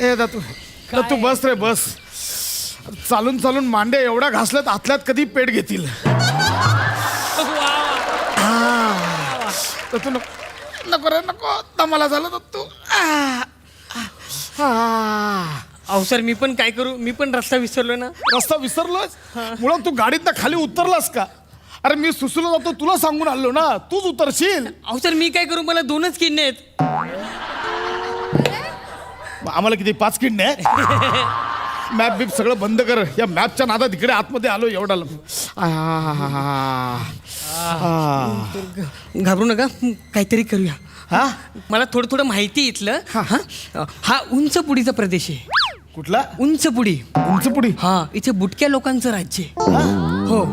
ए दत्तू दत्तू बस रे बस. चालून चालून मांडे एवढ्या घासल्यात आतल्यात कधी पेट घेतील. दत्तू नको नको रे नको. दमाला झालं दत्तू. आ. अहो सर मी पण काय करू? मी पण रस्ता विसरलोय ना. रस्ता विसरलास मुळात तू गाडीत खाली उतरलास का? अरे मी सुसूला जातो तुला सांगून आलो ना. तूच उतरशील. अहो सर मी काय करू? मला दोनच किडनी आहेत. आम्हाला किती? पाच किडने? मॅप बीप सगळं बंद कर. या मॅपच्या नादात इकडे आतमध्ये आलो एवढा ल- आ, आ. घाबरू नका. काहीतरी करूया. हा? मला थोडं थोडं माहिती आहे इथलं. हा. हा? उंच पुडीचा प्रदेश आहे. कुठला? उंच पुडी उंच पुढी? हा इथे बुटक्या लोकांचं राज्य आहे. हो.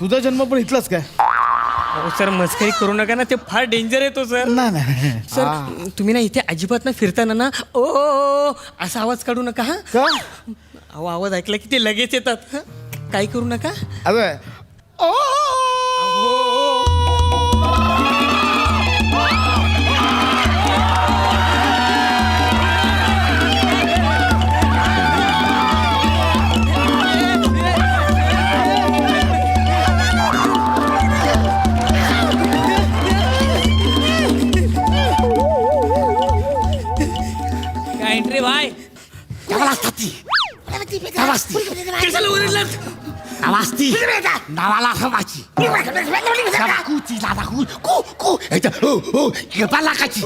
तुझा जन्म पण इथलाच काय? अहो सर मस्करी करू नका ना ते फार डेंजर आहे तो सर. नाही नाही सर तुम्ही ना इथे अजिबात ना फिरताना ना ओ ओ, ओ, असा आवाज काढू नका हा. का? अहो आवाज ऐकला की ते लगेच येतात हं? काही करू नका. अरे ओ नावाला असतात ती नाव असती कशाला ओरडलात नाव असती नावाला हवाची कुची दादा कू कू कू ह्याच्या हो हो केपा लाखाची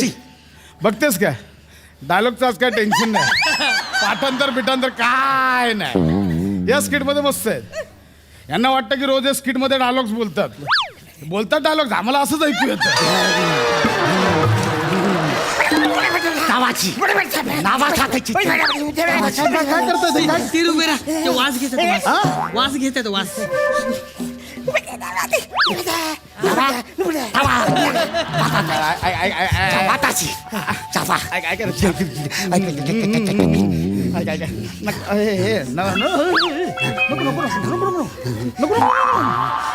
सई, बघतेस काय डायलॉगचं आज काय टेन्शन नाही पाठांतर बिठांतर काय नाही या स्किटमध्ये मस्त आहे यांना वाटतं की रोज स्किटमध्ये डायलॉग्स बोलतात बोलतात डायलॉग्स आम्हाला असंच ऐकू येत वास घेत वास घेत वास चाफा आय- काय करायचं? ए, न- न- नको, नको, नको, नको, नको, नको, नको,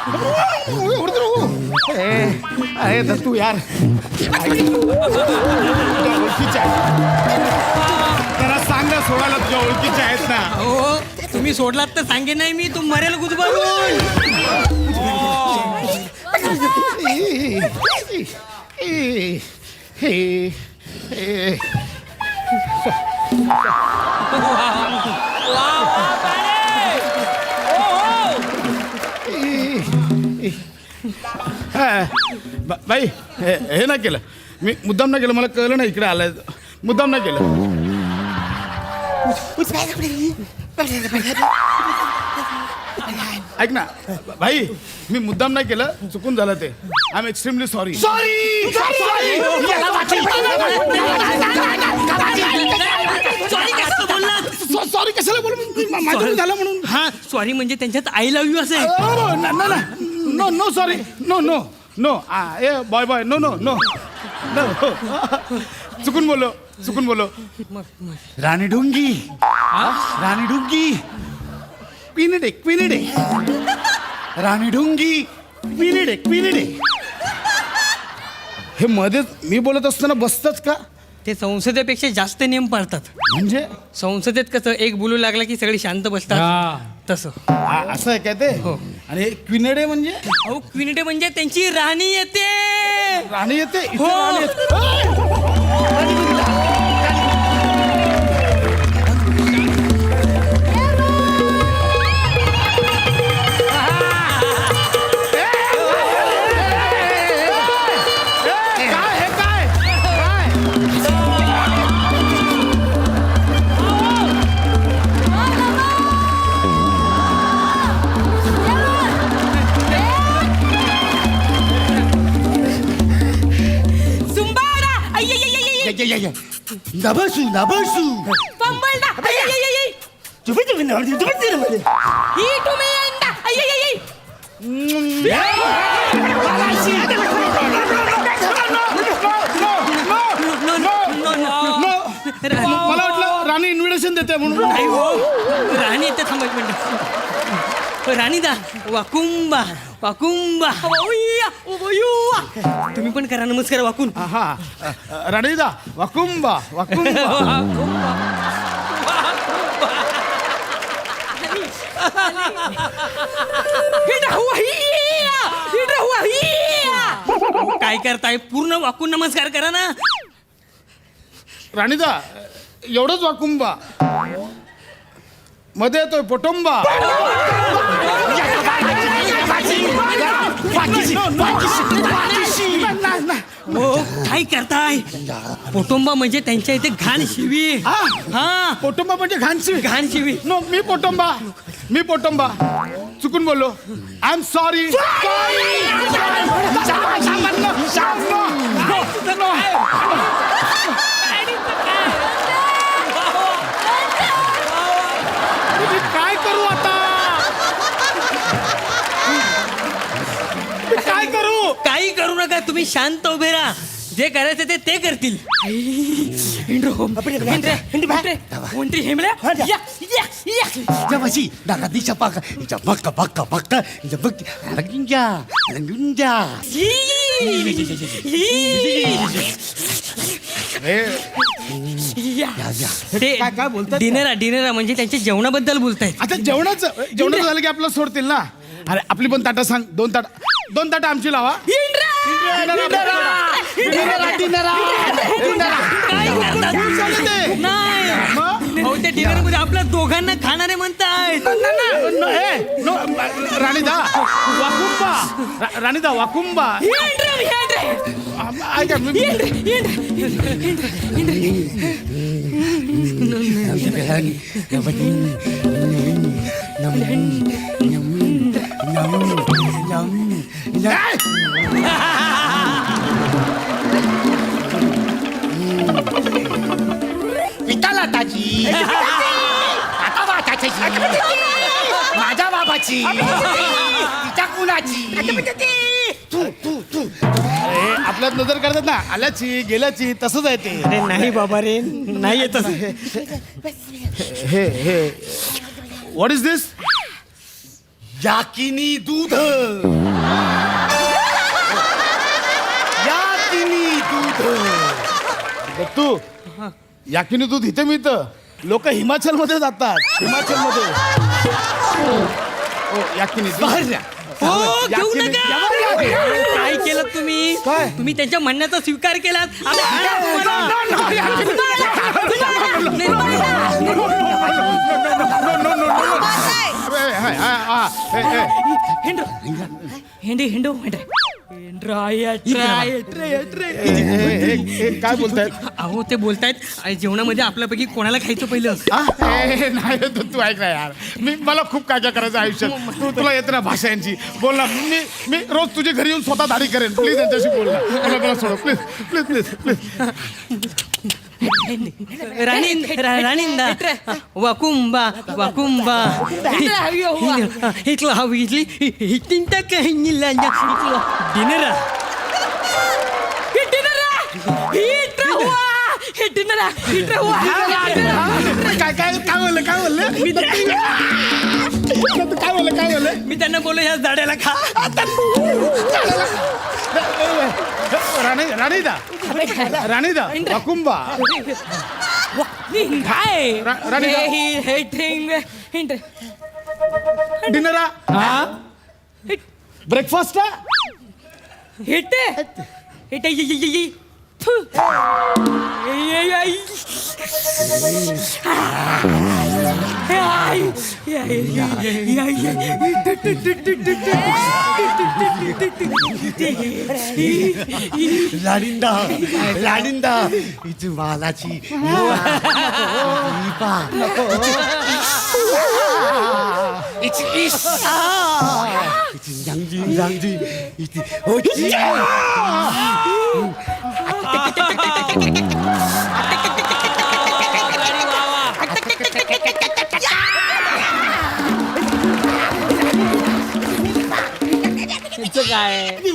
नको, नको, नको, तर नको. ए, अरे दत्तू यार तुझ्या ओळखीच्या आहेत. जरा सांग ना सोडायला तुझ्या ओळखीच्या आहेत ना हो तुम्ही सोडलात तर सांगेन नाही मी तू मरेल हो. बाई हे हे नाही केलं. मी मुद्दाम नाही केलं मला कळलं नाही इकडे आलाय. मुद्दाम नाही केलं. ऐक ना भाई मी मुद्दाम नाही केलं चुकून झालं ते. I am extremely sorry sorry कशाला बोल? माझं झालं म्हणून. हा सॉरी म्हणजे त्यांच्यात आय लव्ह यू असं. आहे no no sorry no no no ए boy boy no no no चुकून बोलो चुकून बोलो राणी डुंगी राणी डुंगी क्विनिडे क्विनिडे राणी डुंगी क्विनिडे क्विनिडे हे मध्येच मी बोलत असताना बसतच का? ते संसदेपेक्षा जास्त नियम पाळतात. म्हणजे? संसदेत कसं एक बोलू लागला की सगळे शांत बसतात. तसं. आ- असं आहे काय ते? हो. आणि क्विनेडे म्हणजे? अहो क्विनिटे म्हणजे त्यांची राणी येते. राणी येते? इथे हो. राणी येते. 나발수 나발수 पंबलदा अय्यय्यय्य. 주비 주비 나발수 주비 주비 나발수 ही तुम्ही यंदा अय्यय्यय्य. मला वाटलं राणी इन्व्हिटेशन देते म्हणून नाही हो राणी इथे थांबा एक मिनिट राणीदा वाकुंबा वाकुंबा. तुम्ही पण करा नमस्कार वाकून. हा राणीदा वाकुंबा वाकुंबा. काय करताय? पूर्ण वाकून नमस्कार करा ना. राणीदा एवढंच वाकुंबा. मध्ये येतोय पोटोंबा. हो काय करताय? पोटोंबा म्हणजे त्यांच्या इथे घाण शिवी. हा? हा. पोटोंबा म्हणजे घाणशी घाण शिवी. नो मी पोटोंबा मी पोटोंबा चुकून बोललो. आय एम सॉरी तुम्ही शांत उभे राहा. जे करायचं ते ते करतील. हे ते काय-? डिनर डिनर म्हणजे त्यांच्या जेवणाबद्दल बोलतायत. आता जेवणाचं जेवणाचं झालं की आपलं सोडतील ना? अरे आपली पण ताटं सांग. दोन ताट दोन ताटं आमची लावा. नाही अहो, डिनरमध्ये आपल्या दोघांना खाणारे म्हणतायत राणीदा वाकुंबा रा- राणीदा वाकुंबा आ- ऐका मी- तिच्या कुणाची तू तू तू अरे आपल्यात नजर करतात ना आल्याची गेल्याची तसंच आहे ते अरे नाही बाबा रे नाही येत हे हे व्हॉट इज दिस याकिनी दूध याकिनी दूध तू याकिनी दूध इथे मिळतं लोक हिमाचलमध्ये जातात हिमाचलमध्ये हो घेऊ याकिनी- नका काय केलं तुम्ही काय? तुम्ही त्यांच्या म्हणण्याचा स्वीकार केलात आता हा, हिंडो हिंडो काय बोलतायत अहो ते बोलतायत "अरे, जेवणामध्ये आपल्यापैकी कोणाला खायचं पहिलं? हा? नाही तू तू ऐक ना यार. मी मला खूप काय काय करायचं आयुष्यात. तू तुला येते ना भाषा यांची बोल ना मी मी रोज तुझ्या घरी येऊन स्वतः दाढी करेन. प्लीज यांच्याशी बोल ना. मला मला सोड. प्लीज प्लीज प्लीज प्लीज राणी रा- राणींदा वाकुंबा वाकुंबा इथलं हवी इथली हिटिंग टाक हिंगिला डिनर काय काय काय बोललं काय बोललं काय बोललं काय बोललं मी त्यांना बोललो ह्या झाडाला खा. राणीदा राणीदा वाकुंबा. काय रा- राणी हे- हे- हे? ड्रिंग हिंड- डिनरा ब्रेकफास्ट हिट हिट ये- ये- ये- ये. फु. ये- ये- लाडिंदा लाडिंदा. हिची मालाची हिची. 你是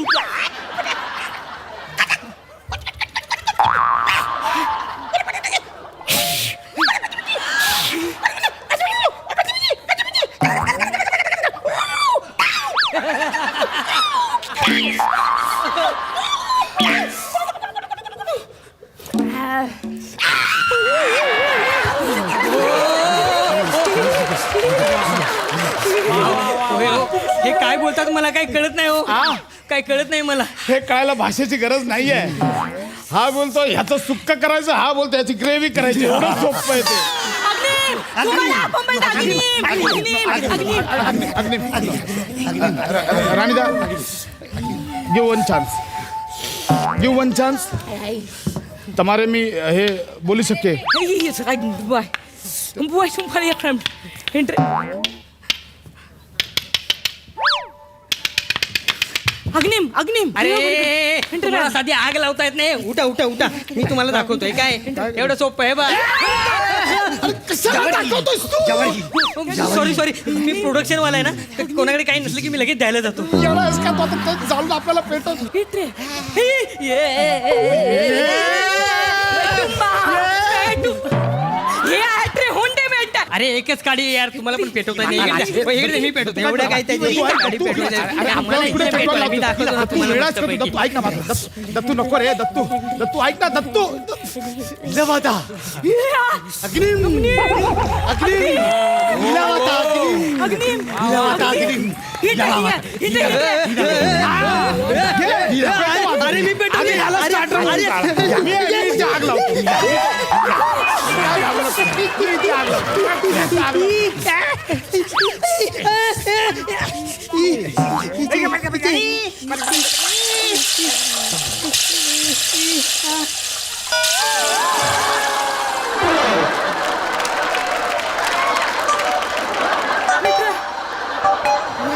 हे काय बोलतात मला काही कळत नाही हो हा? काही कळत नाही मला हे कळायला भाषेची गरज नाहीये हा बोलतो ह्याच सुक्क करायचं हा बोलतो याची ग्रेव्ही करायची एवढं सोपं आहे ते राणीदा give one chance give one chance तमारे मी हे बोलू शकते अग्निम अग्निम अरे तुम्हाला साधी आग लावता येत नाही उठा उठा उठा मी तुम्हाला दाखवतोय काय एवढं सोपं आहे बा सॉरी सॉरी मी प्रोडक्शन वाला आहे ना तर कोणाकडे काही नसलं की मी लगेच द्यायला जातो एवढा आपल्याला पेटत अरे एकच काढी यार तुम्हाला पण पेटवता नाही. इकडे- इकडे दे, मी पेटवतो. एवढं काय त्याची तू ऐक, गाडी तू- पेटवायची. अरे, मला आपल्याला इकडे पुढे पेटवायला पेटवायला मी दाखवतो. ना तू तुम्हाला. वेळाच करतो. मस्तपैकी. दत्तू ऐक ना माझं दत्तू दत्तू नको रे दत्तू. दत्तू ऐक ना दत्तू. लवाता अग्निम. अग्निम. लवाता अग्निम. अग्निम. अरे मी पेटवतो. अरे, ह्याला अरे, starter अरे, म्हणतात. मी मी इथे आग लावतो मी इथे आग लावतो. मी इथे आग लावतो.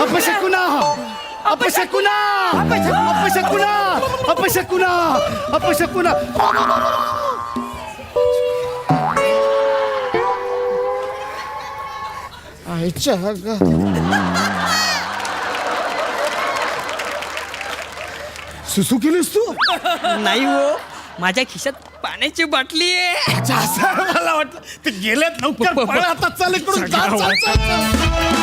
अपशकुना अपशकुना अपशकुना अपशकुना. आईच्या ग सुसू केलीस तू? नाही हो माझ्या खिशात पाण्याची बाटली आहे. मला वाटलं. ते गेलेत लवकर पळ आता चल इकडून. चल, चल, चल, चल.